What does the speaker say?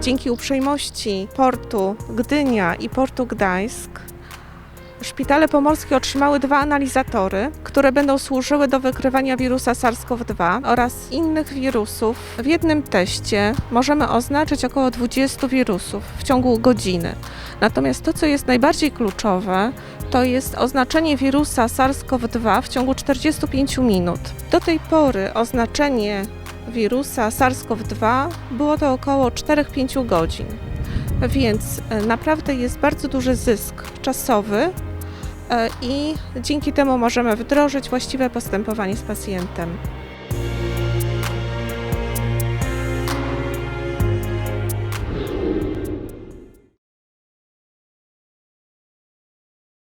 Dzięki uprzejmości portu Gdynia i portu Gdańsk szpitale pomorskie otrzymały dwa analizatory, które będą służyły do wykrywania wirusa SARS-CoV-2 oraz innych wirusów. W jednym teście możemy oznaczyć około 20 wirusów w ciągu godziny. Natomiast to, co jest najbardziej kluczowe, to jest oznaczenie wirusa SARS-CoV-2 w ciągu 45 minut. Do tej pory oznaczenie wirusa SARS-CoV-2 było to około 4-5 godzin. Więc e, naprawdę jest bardzo duży zysk czasowy i dzięki temu możemy wdrożyć właściwe postępowanie z pacjentem.